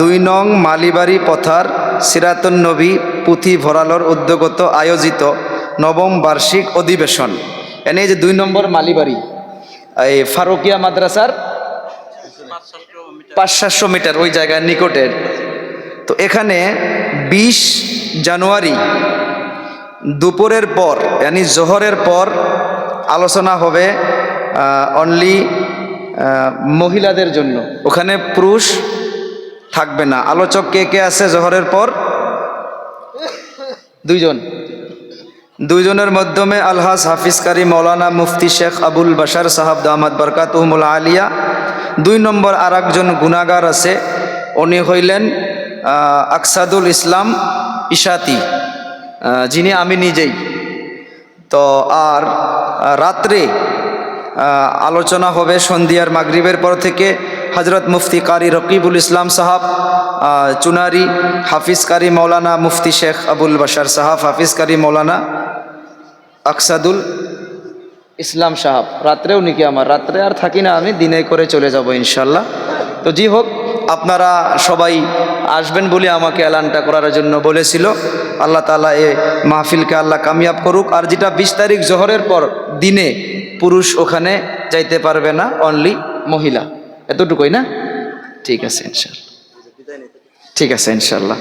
দুই নং মালিবাড়ি পথার সিরাতুন নবী পুঁথি ভরালোর উদ্যোগত আয়োজিত নবম বার্ষিক অধিবেশন। এনে যে দুই নম্বর মালিবাড়ি, এই ফারুকিয়া মাদ্রাসার পাঁচ সাতশো মিটার ওই জায়গার নিকটের তো এখানে বিশ জানুয়ারি দুপুরের পর, ইয়ানি জোহরের পর আলোচনা হবে অনলি মহিলাদের জন্য। ওখানে পুরুষ থাকবে না। আলোচক কে কে আছে জহরের পর? দুইজন। দুইজনের মাধ্যমে আলহাজ হাফিজ কারি মৌলানা মুফতি শেখ আবুল বাশার সাহাব দামাদ বরকাতুহমুল আলিয়া। দুই নম্বর আর একজন গুণাগার আছে উনি হইলেন আকসাদুল ইসলাম ইশাতি। যিনি আমি নিজেই। তো আর রাত্রে আলোচনা হবে সন্ধিয়ার মাগরিবের পর থেকে। হজরত মুফতি কারি রকিবুল ইসলাম সাহাব চুনারি, হাফিজ কারি মৌলানা মুফতি শেখ আবুল বাশার সাহাব, হাফিজ কারি মৌলানা আকসাদুল ইসলাম সাহাব। রাত্রেও নাকি আমার, রাত্রে আর থাকি না আমি, দিনে করে চলে যাব ইনশাল্লাহ তো জি হোক, আপনারা সবাই আসবেন বলে আমাকে এলানটা করার জন্য বলেছিল। আল্লাহ তালা এ মাহফিলকে আল্লাহ কামিয়াব করুক। আর যেটা বিশ তারিখ জোহরের পর দিনে পুরুষ ওখানে যাইতে পারবে না অনলি মহিলা। এতটুকুই না? ঠিক আছে ইনশাল্লাহ ঠিক আছে ইনশাল্লাহ